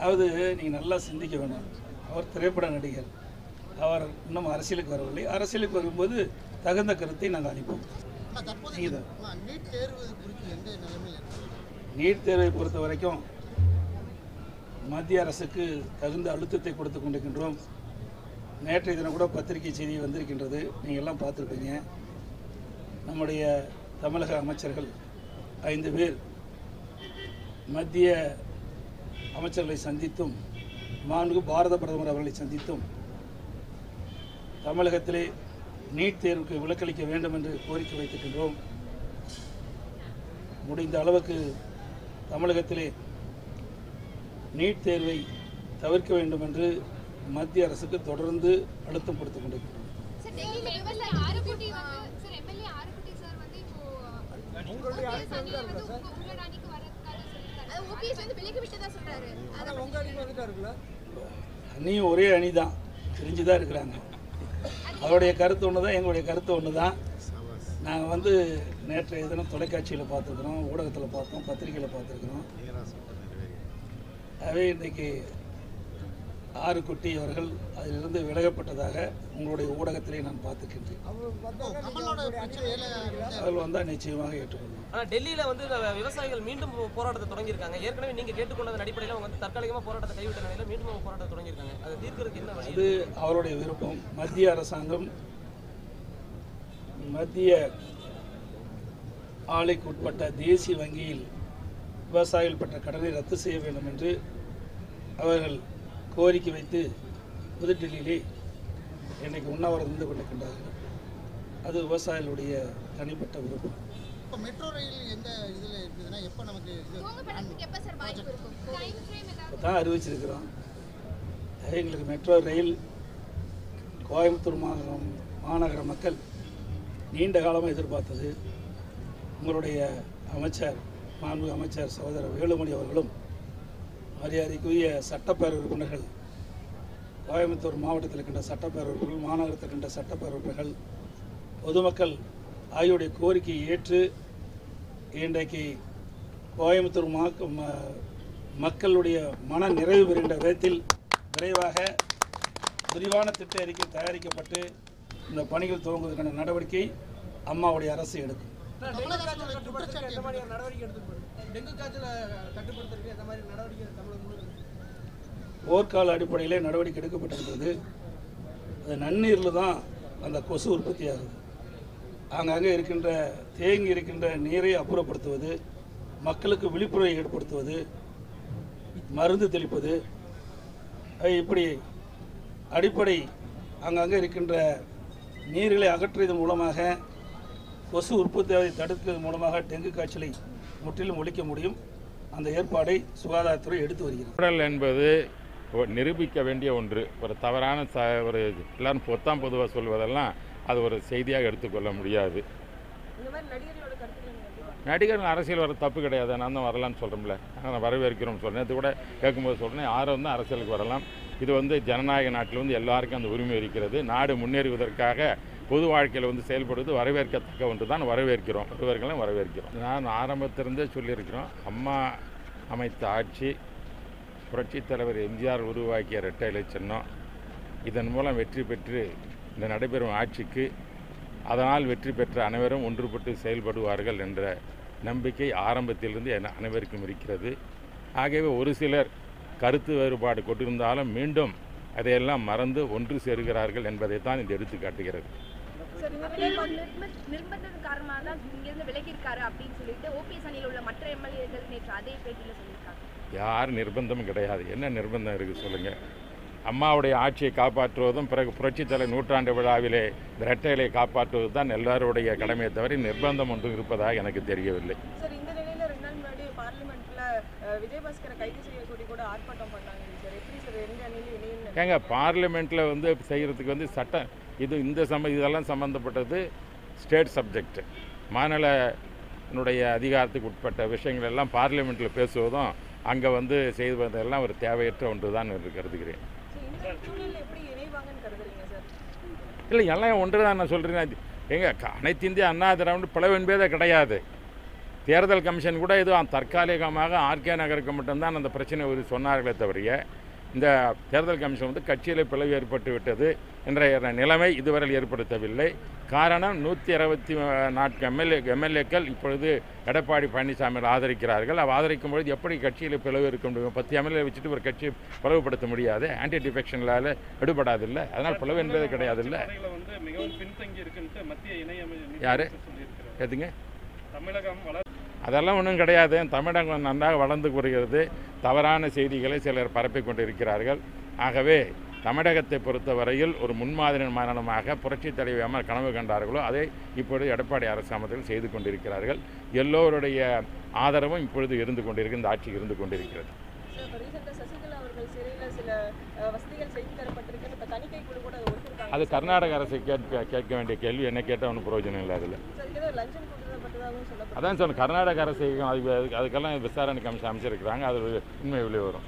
அதாவது நீங்கள் நல்லா சிந்திக்க வேணும் அவர் திரைப்பட நடிகர். அவர் இன்னும் அரசியலுக்கு வரவில்லை. அரசியலுக்கு வரும்போது தகுந்த கருத்தை நாங்கள் இருக்கு? நீட் தேர்வை பொறுத்த வரைக்கும் மத்திய அரசுக்கு தகுந்த அழுத்தத்தை கொடுத்து கொண்டிருக்கின்றோம். நேற்றைய தினம் கூட பத்திரிகை செய்தி வந்திருக்கின்றது. நீங்கள் எல்லாம் பார்த்துருப்பீங்க. நம்முடைய தமிழக அமைச்சர்கள் ஐந்து பேர் மத்திய அமைச்சர்களை சந்தித்தும் மாண்பு பாரத பிரதமர் அவர்களை சந்தித்தும் தமிழகத்திலே நீட் தேர்வுக்கு விலக்களிக்க வேண்டும் என்று கோரிக்கை வைத்திருக்கின்றோம். முடிந்த அளவுக்கு தமிழகத்திலே நீட் தேர்வை தவிர்க்க வேண்டும் என்று மத்திய அரசுக்கு தொடர்ந்து அழுத்தம் கொடுத்துக் கொண்டிருக்கிறோம் உங்களுடைய அணியும் ஒரே அணி தான். பிரிஞ்சு தான் இருக்கிறாங்க. அவருடைய கருத்து ஒன்று தான் எங்களுடைய கருத்து ஒன்று தான் நாங்கள் வந்து நேற்றைய தினம் தொலைக்காட்சியில் பார்த்துருக்குறோம் ஊடகத்தில் பார்த்தோம் பத்திரிகையில் பார்த்துருக்குறோம். ஆகவே இன்றைக்கு ஆறு குட்டி அவர்கள் அதிலிருந்து விலகப்பட்டதாக உங்களுடைய ஊடகத்திலே நான் பார்த்துக்கின்றேன். அவர்கள் வந்தால் நிச்சயமாக ஏற்றுக்கொள்வோம் ஆனா டெல்லியில வந்து விவசாயிகள் மீண்டும் போராட்டத்தை தொடங்கியிருக்காங்க. ஏற்கனவே நீங்க கேட்டுக்கொண்டதன் அடிப்படையில் அவங்க வந்து தற்காலிகமா போராட்டத்தை கைவிட்ட நிலையில மீண்டும் போராட்டத்தை தொடங்கியிருக்காங்க. அதை தீர்க்கறதுக்கு என்ன வழி? அது அவருடைய விருப்பம். மத்திய அரசாங்கம் மத்திய ஆலைக்கு உட்பட்ட தேசிய வங்கியில் விவசாயிகள் பெற்ற கடனை ரத்து செய்ய வேண்டும் என்று அவர்கள் கோரிக்கை வைத்து புதுடெல்லியிலே இன்றைக்கு உண்ணாவிரதம் இருந்து கொண்டிருக்கின்றார்கள். அது விவசாயிகளுடைய தனிப்பட்ட விருப்பம். இப்போ மெட்ரோ ரயில் எந்த இதுல இருக்குதுன்னா எப்போ நமக்கு இது துவங்கப்படுறதுக்கு எப்ப சார் வாய்ப்பு இருக்கும்? டைம் ஃப்ரேம் ஏதாவது இப்போ தான் அறிவிச்சிருக்கிறோம். எங்களுக்கு மெட்ரோ ரயில் கோயம்புத்தூர் மாநகரம் மாநகர மக்கள் நீண்ட காலமாக எதிர்பார்த்தது. உங்களுடைய அமைச்சர் மாண்பு அமைச்சர் சகோதரர் வேலுமணி அவர்களும் மரியாதைக்குரிய சட்டப்பேரவை உறுப்பினர்கள் கோயம்புத்தூர் மாவட்டத்தில் இருக்கின்ற சட்டப்பேரவை உறுப்பினர்கள் மாநகரத்தில் இருக்கின்ற சட்டப்பேரவை உறுப்பினர்கள் பொதுமக்கள் ஆகியோருடைய கோரிக்கையை ஏற்று இன்றைக்கு கோயம்புத்தூர் மா ம- மக்களுடைய மன நிறைவு பெறுகின்ற விதத்தில் விரைவாக விரிவான திட்ட அறிக்கை தயாரிக்கப்பட்டு இந்த பணிகள் துவங்குவதற்கான நடவடிக்கை அம்மாவுடைய அரசு எடுக்கும். போர்க்கால அடிப்படையிலே நடவடிக்கை எடுக்கப்பட்டிருக்கிறது. அது நன்னீரில் தான் அந்த கொசு உற்பத்தி ஆகுது. ஆங்காங்கே இருக்கின்ற தேங்கி இருக்கின்ற நீரை அப்புறப்படுத்துவது மக்களுக்கு விழிப்புணர்வை ஏற்படுத்துவது மருந்து தெளிப்பது இப்படி அடிப்படை அங்கங்கே இருக்கின்ற நீர்களை அகற்றியதன் மூலமாக கொசு உற்பத்தியாவதை தடுக்கிறது மூலமாக டெங்கு காய்ச்சலை முற்றிலும் ஒழிக்க முடியும். அந்த ஏற்பாடை சுகாதாரத்துறை எடுத்து வருகிறது. உடல் என்பது நிரூபிக்க வேண்டிய ஒன்று. ஒரு தவறான ச ஒரு எல்லாரும் பொத்தாம் பொதுவாக சொல்வதெல்லாம் அது ஒரு செய்தியாக எடுத்துக்கொள்ள முடியாது. நடிகர்கள் நடிகர் அரசியல் வர தப்பு கிடையாது. நான் தான் வரலான்னு சொல்கிறோம்ல நான் வரவேற்கிறோம் சொல்கிறேன் இது கூட கேட்கும்போது சொல்கிறேன் யாரும் வந்து அரசியலுக்கு வரலாம். இது வந்து ஜனநாயக நாட்டில் வந்து எல்லாருக்கும் அந்த உரிமை இருக்கிறது. நாடு முன்னேறுவதற்காக பொது வாழ்க்கையில் வந்து செயல்படுவது வரவேற்கத்தக்க ஒன்று தான் வரவேற்கிறோம். ஒருவர்களும் வரவேற்கிறோம். நான் ஆரம்பத்திலிருந்தே சொல்லியிருக்கிறோம். அம்மா அமைத்த ஆட்சி புரட்சித் தலைவர் எம்ஜிஆர் உருவாக்கிய இரட்டை சின்னம். இதன் மூலம் வெற்றி பெற்று இந்த நடைபெறும் ஆட்சிக்கு அதனால் வெற்றி பெற்ற அனைவரும் ஒன்றுபட்டு செயல்படுவார்கள் என்ற நம்பிக்கை ஆரம்பத்திலிருந்து என அனைவருக்கும் இருக்கிறது. ஆகவே ஒரு சிலர் கருத்து வேறுபாடு கொண்டிருந்தாலும் மீண்டும் அதையெல்லாம் மறந்து ஒன்று சேருகிறார்கள் என்பதை தான் இது எடுத்து காட்டுகிறது சார் இந்த நிலைப்பாடு நிர்பந்தத்தின் காரணமாக தான் இங்கிருந்து விலகி இருக்காரு அப்படின்னு சொல்லிட்டு ஓபிஎஸ் அணியில் உள்ள மற்ற எம்எல்ஏக்கள் நேற்று அதே பேட்டியில் சொல்லியிருக்காங்க. யார் நிர்பந்தமும் கிடையாது. என்ன நிர்பந்தம் இருக்குது சொல்லுங்கள் அம்மாவுடைய ஆட்சியை காப்பாற்றுவதும் பிறகு புரட்சித் தலைவர் நூற்றாண்டு விழாவிலே இந்த இரட்டைகளை காப்பாற்றுவது தான் எல்லாருடைய கடமையை தவிர நிர்பந்தம் ஒன்றும் இருப்பதாக எனக்கு தெரியவில்லை. விஜயபாஸ்கரை கைது செய்ய கூட ஆர்ப்பாட்டம் பண்ணாங்க. ஏங்க பார்லிமெண்ட்டில் வந்து செய்கிறதுக்கு வந்து சட்டம் இது இந்த சம இதெல்லாம் சம்மந்தப்பட்டது ஸ்டேட் சப்ஜெக்ட். மாநிலனுடைய அதிகாரத்துக்கு உட்பட்ட விஷயங்கள் எல்லாம் பார்லிமெண்ட்டில் பேசுவதும் அங்கே வந்து செய்வதெல்லாம் ஒரு தேவையற்ற ஒன்று தான் என்று கருதுகிறேன். இல்லை எல்லாம் ஒன்று தான் நான் சொல்கிறேன் எங்க அனைத்து இந்திய அண்ணா திராவிட பிளவு என்பதே கிடையாது. தேர்தல் கமிஷன் கூட ஏதோ தற்காலிகமாக ஆர்கே நகருக்கு மட்டும்தான் அந்த பிரச்சனை ஒரு சொன்னார்களே தவிர இந்த தேர்தல் கமிஷன் வந்து கட்சியில் பிளவு ஏற்பட்டு விட்டது என்ற நிலைமை இதுவரை ஏற்படுத்தவில்லை. காரணம் நூற்றி அறுபத்தி நான்கு எம்எல்ஏ எம்எல்ஏக்கள் இப்பொழுது எடப்பாடி பழனிசாமி ஆதரிக்கிறார்கள். அவ ஆதரிக்கும் பொழுது எப்படி கட்சியில் பிளவு இருக்க முடியும்? பத்து எம்எல்ஏ வச்சுட்டு ஒரு கட்சி பிளவுபடுத்த முடியாது. ஆன்டி டிஃபெக்ஷன்லால் எடுபடாதில்ல. அதனால் பிளவு என்பது மத்திய இணையமைச்சர் யாரு? எதுங்க? தமிழகம் அதெல்லாம் ஒன்றும் கிடையாது. தமிழகம் நன்றாக வளர்ந்து வருகிறது. தவறான செய்திகளை சிலர் பரப்பிக் கொண்டிருக்கிறார்கள். ஆகவே தமிழகத்தை பொறுத்தவரையில் ஒரு முன்மாதிரி மாநிலமாக புரட்சித் தலைவர் எம்மா கனவு கண்டார்களோ அதை இப்பொழுது எடப்பாடி அரசாங்கத்தில் செய்து கொண்டிருக்கிறார்கள். எல்லோருடைய ஆதரவும் இப்பொழுது இருந்து கொண்டிருக்கு இந்த ஆட்சி இருந்து கொண்டிருக்கிறது. சசிகலா அவர்கள் சிறையில் சில வசதிகள் செய்து தரப்பட்டிருக்கு இப்போ தணிக்கை குழு கூட அதை கர்நாடக அரசை கேட்க கேட்க வேண்டிய கேள்வி. என்ன கேட்டால் ஒன்றும் பிரயோஜனம் இல்லை அதில். அதான் சொன்ன கர்நாடக அரசு அது அதுக்கெல்லாம் விசாரணை கமிஷன் அமைச்சிருக்கிறாங்க. அது உண்மை வெளியே வரும்.